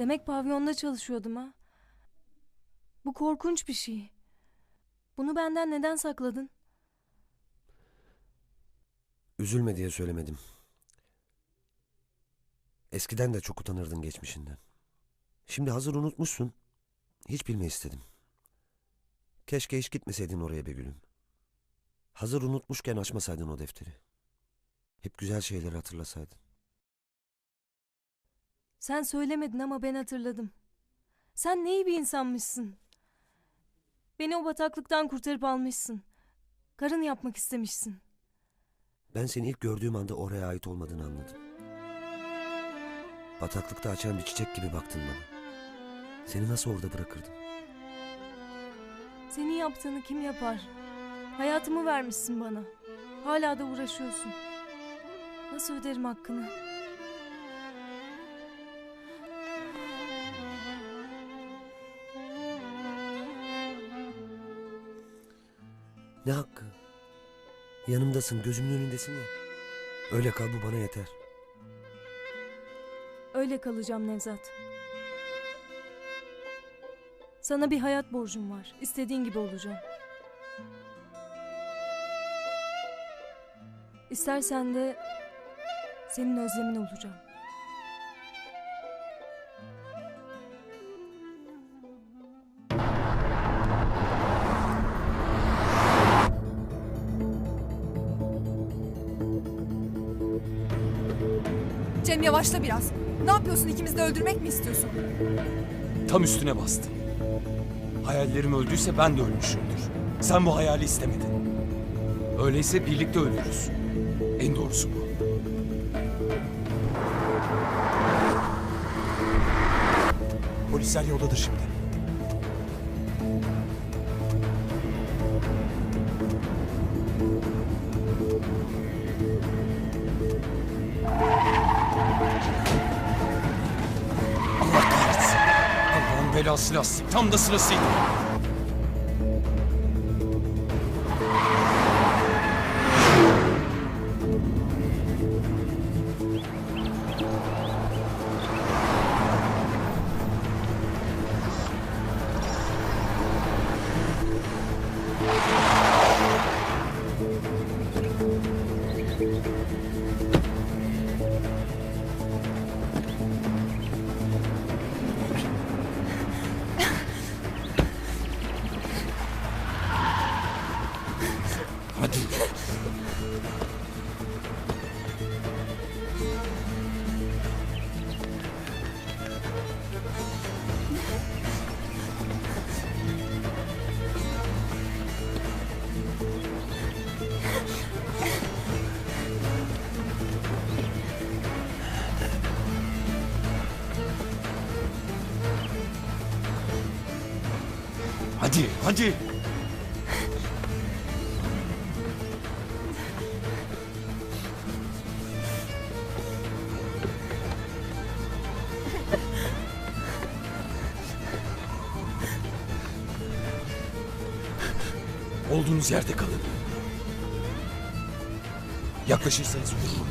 Demek pavyonda çalışıyordum ha. Bu korkunç bir şey. Bunu benden neden sakladın? Üzülme diye söylemedim. Eskiden de çok utanırdın geçmişinden. Şimdi hazır unutmuşsun. Hiç bilme istedim. Keşke hiç gitmeseydin oraya be gülüm. Hazır unutmuşken açmasaydın o defteri. Hep güzel şeyleri hatırlasaydın. Sen söylemedin ama ben hatırladım. Sen ne iyi bir insanmışsın. Beni o bataklıktan kurtarıp almışsın. Karın yapmak istemişsin. Ben seni ilk gördüğüm anda oraya ait olmadığını anladım. Bataklıkta açan bir çiçek gibi baktın bana. Seni nasıl orada bırakırdım? Senin yaptığını kim yapar? Hayatımı vermişsin bana. Hala da uğraşıyorsun. Nasıl öderim hakkını? Ne hakkı? Yanımdasın, gözümün önündesin ya. Öyle kal bu bana yeter. Öyle kalacağım Nevzat. Sana bir hayat borcum var. İstediğin gibi olacağım. İstersen de senin özlemin olacağım. Cem yavaşla biraz. Ne yapıyorsun ikimizi de öldürmek mi istiyorsun? Tam üstüne bastım. Hayallerim öldüyse ben de ölmüşümdür. Sen bu hayali istemedin. Öyleyse birlikte ölürüz. En doğrusu bu. Polisler yoldadır şimdi. Belası lastik. Tam da sırasıydı. Hadi. Hadi, Olduğunuz yerde kalın. Yaklaşırsanız vururum.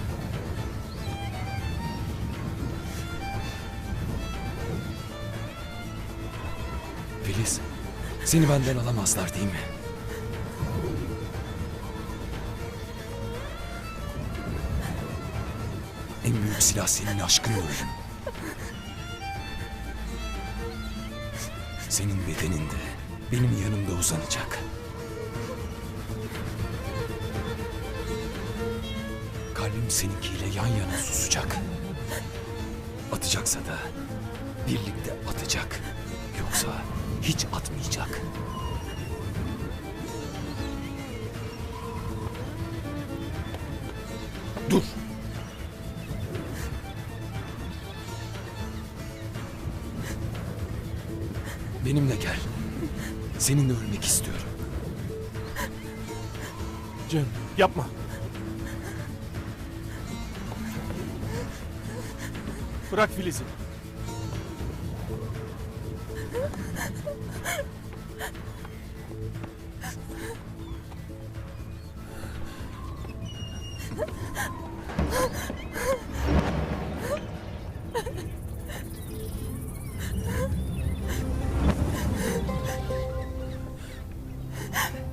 Filiz, seni benden alamazlar değil mi? En büyük silah senin aşkın ölüm. Senin bedenin de benim yanımda uzanacak. Kalbim seninkiyle yan yana susacak. Atacaksa da birlikte atacak. Yoksa hiç atmayacak. Dur. Benimle gel. Seninle ölmek istiyorum. Cem yapma. Bırak Filiz'i.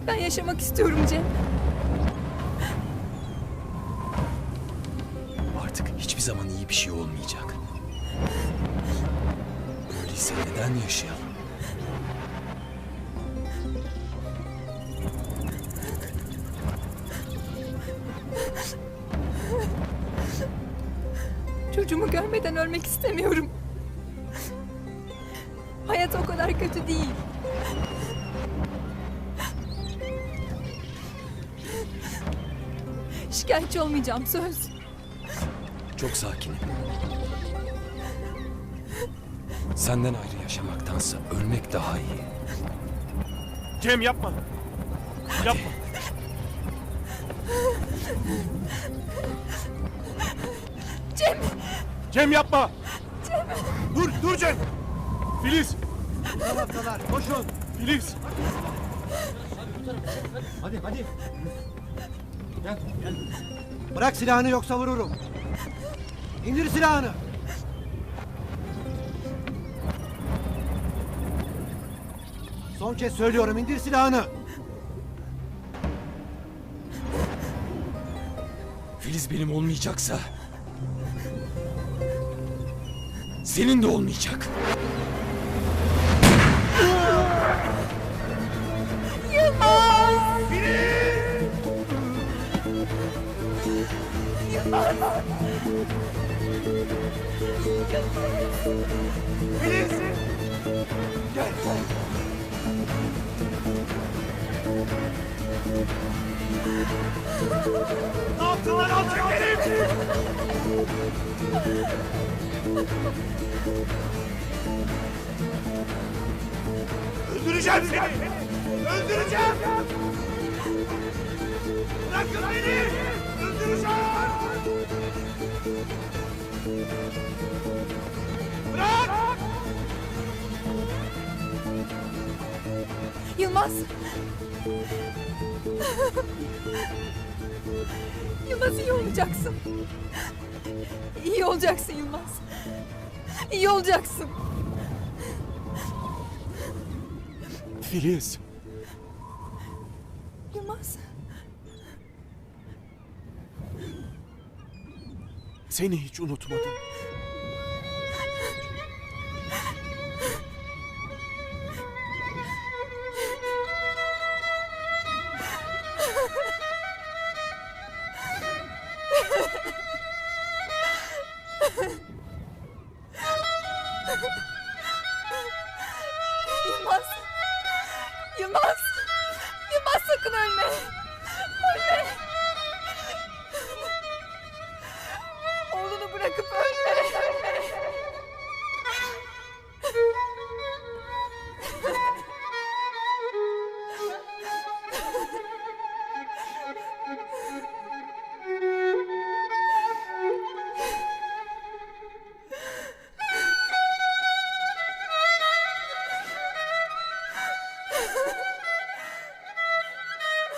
Ben yaşamak istiyorum Cem. Artık hiçbir zaman iyi bir şey olmayacak. Öyleyse neden yaşayalım? Çocuğumu görmeden ölmek istemiyorum. Hayat o kadar kötü değil. Şikayetçi olmayacağım söz. Çok sakinim. Senden ayrı yaşamaktansa ölmek daha iyi. Cem yapma. Yapma. Cem! Cem yapma. Dur, dur Cem. Filiz. Taraftalar koşun. Filiz. Hadi hadi. Gel gel. Bırak silahını yoksa vururum. İndir silahını. Son kez söylüyorum indir silahını. Filiz benim olmayacaksa... Senin de olmayacak. Ne yaptılar alçak herif? Öldüreceğim seni. Öldüreceğim. Bırakın beni. Öldüreceğim. Yılmaz! Yılmaz iyi olacaksın. İyi olacaksın Yılmaz. İyi olacaksın. Filiz. Yılmaz. Seni hiç unutmadım.